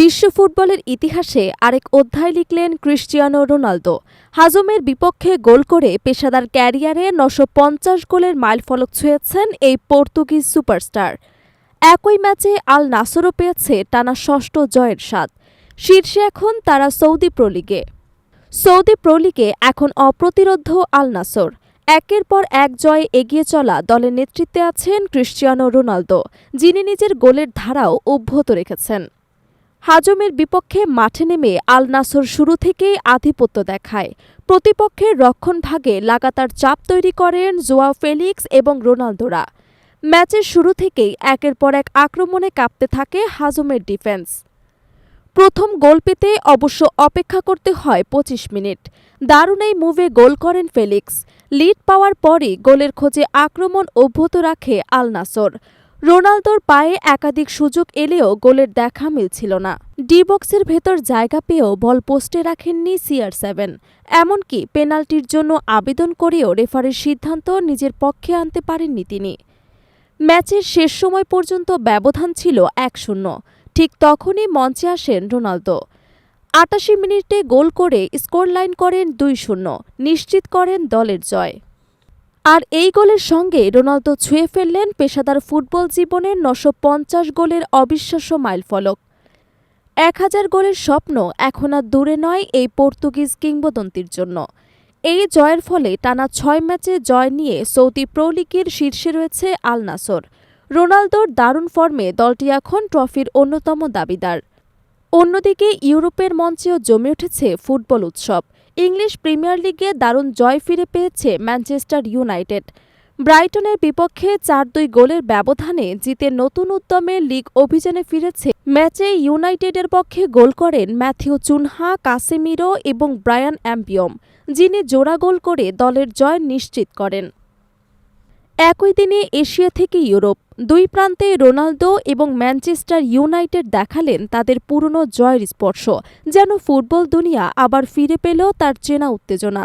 বিশ্ব ফুটবলের ইতিহাসে আরেক অধ্যায় লিখলেন ক্রিশ্চিয়ানো রোনালদো। হাজমের বিপক্ষে গোল করে পেশাদার ক্যারিয়ারে নশো পঞ্চাশ গোলের মাইলফলক ছুঁয়েছেন এই পর্তুগিজ সুপারস্টার। একই ম্যাচে আল নাসরও পেয়েছে টানা ষষ্ঠ জয়ের স্বাদ। শীর্ষে এখন তারা সৌদি প্রো লিগে। সৌদি প্রো লিগে এখন অপ্রতিরোধ্য আল নাসর। একের পর এক জয়ে এগিয়ে চলা দলের নেতৃত্বে আছেন ক্রিশ্চিয়ানো রোনালদো, যিনি নিজের গোলের ধারাও অব্যাহত রেখেছেন। হাজমের বিপক্ষে মাঠে নেমে আল নাসর শুরু থেকেই আধিপত্য দেখায়। প্রতিপক্ষের রক্ষণভাগে লাগাতার চাপ তৈরি করেন জোয়া ফেলিক্স এবং রোনালদোরা। ম্যাচের শুরু থেকেই একের পর এক আক্রমণে কাঁপতে থাকে হাজমের ডিফেন্স। প্রথম গোল পেতে অবশ্য অপেক্ষা করতে হয় পঁচিশ মিনিট। দারুণ এই মুভে গোল করেন ফেলিক্স। লিড পাওয়ার পরই গোলের খোঁজে আক্রমণ অব্যাহত রাখে আল নাসর। রোনালদোর পায়ে একাধিক সুযোগ এলেও গোলের দেখা মিলছিল না। ডি বক্সের ভেতর জায়গা পেয়েও বল পোস্টে রাখেননি সিআর সেভেন। এমনকি পেনাল্টির জন্য আবেদন করেও রেফারির সিদ্ধান্ত নিজের পক্ষে আনতে পারেননি তিনি। ম্যাচের শেষ সময় পর্যন্ত ব্যবধান ছিল এক শূন্য। ঠিক তখনই মঞ্চে আসেন রোনালদো। আটাশি মিনিটে গোল করে স্কোরলাইন করেন দুই শূন্য। নিশ্চিত করেন দলের জয়। আর এই গোলের সঙ্গে রোনালদো ছুঁয়ে ফেললেন পেশাদার ফুটবল জীবনের নশো পঞ্চাশ গোলের অবিশ্বাস্য মাইলফলক। এক হাজার গোলের স্বপ্ন এখন আর দূরে নয় এই পর্তুগিজ কিংবদন্তির জন্য। এই জয়ের ফলে টানা ছয় ম্যাচে জয় নিয়ে সৌদি প্রো লিগের শীর্ষে রয়েছে আল নাসর। রোনালদোর দারুণ ফর্মে দলটি এখন ট্রফির অন্যতম দাবিদার। অন্যদিকে ইউরোপের মঞ্চেও জমে উঠেছে ফুটবল উৎসব। ইংলিশ প্রিমিয়ার লিগে দারুণ জয় ফিরে পেয়েছে ম্যানচেস্টার ইউনাইটেড। ব্রাইটনের বিপক্ষে চার দুই গোলের ব্যবধানে জিতে নতুন উদ্যমে লিগ অভিযানে ফিরেছে ম্যাচে ইউনাইটেডের পক্ষে গোল করেন ম্যাথিউ চুনহা, কাসেমিরো এবং ব্রায়ান অ্যাম্পিয়ম যিনি জোড়া গোল করে দলের জয় নিশ্চিত করেন। একই দিনে এশিয়া থেকে ইউরোপ। দুই প্রান্তে রোনালদো এবং ম্যানচেস্টার ইউনাইটেড দেখালেন তাদের পুরনো জয়ের স্পর্শ, যেন ফুটবল দুনিয়া আবার ফিরে পেল তার চেনা উত্তেজনা।